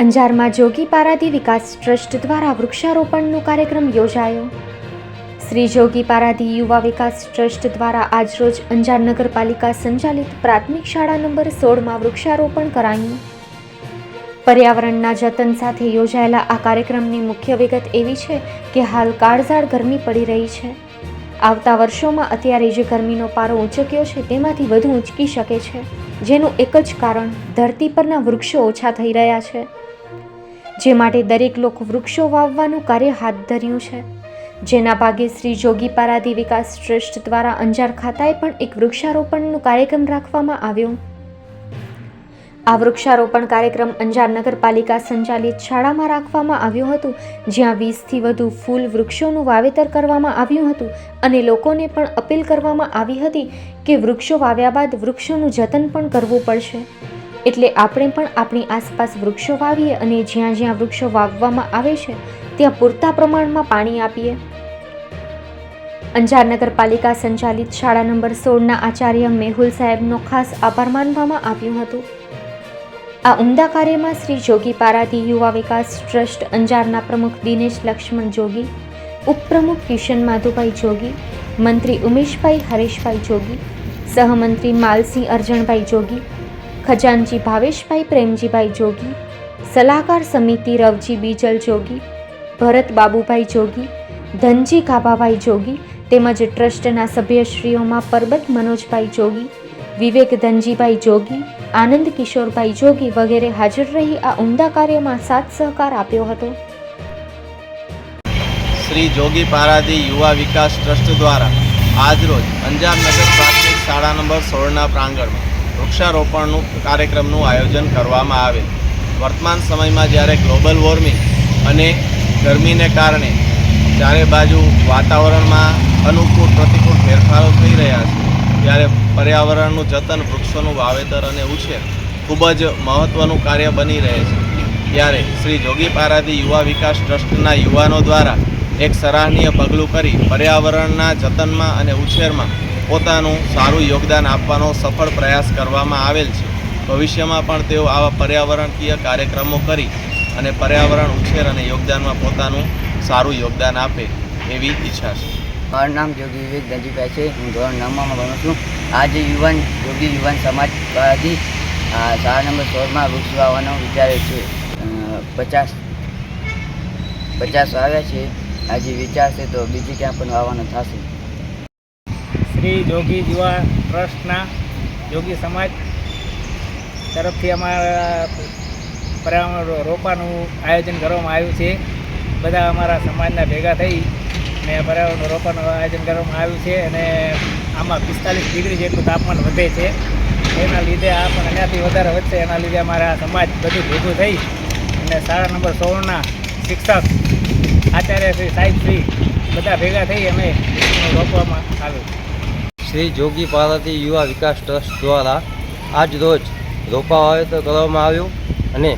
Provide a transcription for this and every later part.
અંજારમાં જોગી પારાદી વિકાસ ટ્રસ્ટ દ્વારા વૃક્ષારોપણનો કાર્યક્રમ યોજાયો. શ્રી જોગી પારાદી યુવા વિકાસ ટ્રસ્ટ દ્વારા આજરોજ અંજાર નગરપાલિકા સંચાલિત પ્રાથમિક શાળા નંબર સોળમાં વૃક્ષારોપણ કરાયું. પર્યાવરણના જતન સાથે યોજાયેલા આ કાર્યક્રમની મુખ્ય વિગત એવી છે કે હાલ કાળઝાળ ગરમી પડી રહી છે. આવતા વર્ષોમાં અત્યારે જે ગરમીનો પારો ઊંચક્યો છે તેમાંથી વધુ ઊંચકી શકે છે, જેનું એક જ કારણ ધરતી પરના વૃક્ષો ઓછા થઈ રહ્યા છે. જે માટે દરેક લોકો વૃક્ષો વાવવાનું કાર્ય હાથ ધર્યું છે. જેના ભાગે શ્રી જોગી પારાદી વિકાસ ટ્રસ્ટ દ્વારા અંજાર ખાતાએ પણ એક વૃક્ષારોપણનો કાર્યક્રમ રાખવામાં આવ્યો. આ વૃક્ષારોપણ કાર્યક્રમ અંજાર નગરપાલિકા સંચાલિત શાળામાં રાખવામાં આવ્યું હતું, જ્યાં વીસથી વધુ ફૂલ વૃક્ષોનું વાવેતર કરવામાં આવ્યું હતું અને લોકોને પણ અપીલ કરવામાં આવી હતી કે વૃક્ષો વાવ્યા બાદ વૃક્ષોનું જતન પણ કરવું પડશે. એટલે આપણે પણ આપણી આસપાસ વૃક્ષો વાવીએ અને જ્યાં જ્યાં વૃક્ષો વાવવામાં આવે છે, ત્યાં પૂરતા પ્રમાણમાં પાણી આપીએ. અંજાર નગરપાલિકા સંચાલિત શાળા નંબર સોળના આચાર્ય મેહુલ સાહેબનો ખાસ આભાર માનવામાં આવ્યું હતું. આ ઉમદા કાર્યમાં શ્રી જોગી પારાથી યુવા વિકાસ ટ્રસ્ટ અંજારના પ્રમુખ દિનેશ લક્ષ્મણ જોગી, ઉપપ્રમુખ કિશન માધુભાઈ જોગી, મંત્રી ઉમેશભાઈ હરેશભાઈ જોગી, સહમંત્રી માલસિંહ અરજણભાઈ જોગી ખજાનચી ભાવેશભાઈ, પ્રેમજીભાઈ જોગી, સલાહકાર સમિતિ રવજી બીજલ જોગી, ભરત બાબુભાઈ જોગી, ધનજી કાભાભાઈ જોગી તેમજ ટ્રસ્ટના સભ્યશ્રીઓમાં પરબત મનોજભાઈ જોગી, વિવેક ધનજીભાઈ જોગી, આનંદ કિશોરભાઈ જોગી વગેરે હાજર રહી આ ઉમદા કાર્યમાં સાથ સહકાર આપ્યો હતો. શ્રી જોગી પારાદી યુવા વિકાસ ટ્રસ્ટ દ્વારા આજરોજ અંજાર નગર પ્રાથમિક શાળા નંબર સોળના પ્રાંગણમાં વૃક્ષારોપણનું કાર્યક્રમનું આયોજન કરવામાં આવે. વર્તમાન સમયમાં જ્યારે ગ્લોબલ વોર્મિંગ અને ગરમીને કારણે ચારે બાજુ વાતાવરણમાં અનુકૂળ પ્રતિકૂળ ફેરફારો થઈ રહ્યા છે, ત્યારે પર્યાવરણનું જતન, વૃક્ષોનું વાવેતર અને ઉછેર ખૂબ જ મહત્ત્વનું કાર્ય બની રહે છે. ત્યારે શ્રી જોગી પારાદી યુવા વિકાસ ટ્રસ્ટના યુવાનો દ્વારા એક સરાહનીય પગલું કરી પર્યાવરણના જતનમાં અને ઉછેરમાં પોતાનું સારું યોગદાન આપવાનો સફળ પ્રયાસ કરવામાં આવેલ છે. ભવિષ્યમાં પણ તેઓ આવા પર્યાવરણકીય કાર્યક્રમો કરી અને પર્યાવરણ ઉછેર અને યોગદાનમાં પોતાનું સારું યોગદાન આપે એવી ઈચ્છા છે. મારું નામ જોગી વિવેક દંજીભાઈ છે. હું ધોરણ નવમાં ભણું છું. આજે યુવાન જોગી યુવાન સમાજ દ્વારા શાળા નંબર સોળમાં વૃક્ષ વાવવાનો વિચારે છે. પચાસ પચાસ આવ્યા છે. આજે વિચારશે તો બીજી ક્યાં પણ વાવવાનો થશે. શ્રી જોગી યુવા ટ્રસ્ટના જોગી સમાજ તરફથી અમારા પર્યાવરણ રોપાનું આયોજન કરવામાં આવ્યું છે. બધા અમારા સમાજના ભેગા થઈ ને પર્યાવરણ રોપાનું આયોજન કરવામાં આવ્યું છે અને આમાં પિસ્તાલીસ ડિગ્રી જેટલું તાપમાન વધે છે. એના લીધે આ પણ એનાથી વધારે વધશે. એના લીધે અમારા સમાજ બધું ભેગું થઈ અને શાળા નંબર સોળના શિક્ષક આચાર્ય શ્રી સાહેબ શ્રી બધા ભેગા થઈ અમે રોપવામાં આવ્યું શ્રી જોગી પાર્વતી યુવા વિકાસ ટ્રસ્ટ દ્વારા આજ રોજ રોપા વાવેતર કરવામાં આવ્યું અને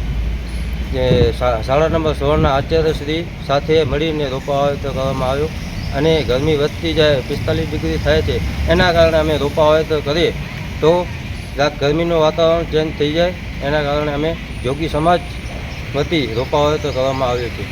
શાળા નંબર સોળના આચાર્ય શ્રી સાથે મળીને રોપા વાવેતર કરવામાં આવ્યું અને ગરમી વધતી જાય પિસ્તાલીસ ડિગ્રી થાય છે, એના કારણે અમે રોપા વાવેતર કરીએ તો ગરમીનું વાતાવરણ ચેન્જ થઈ જાય, એના કારણે અમે જોગી સમાજ વતી રોપા વાવેતર કરવામાં આવ્યું છે.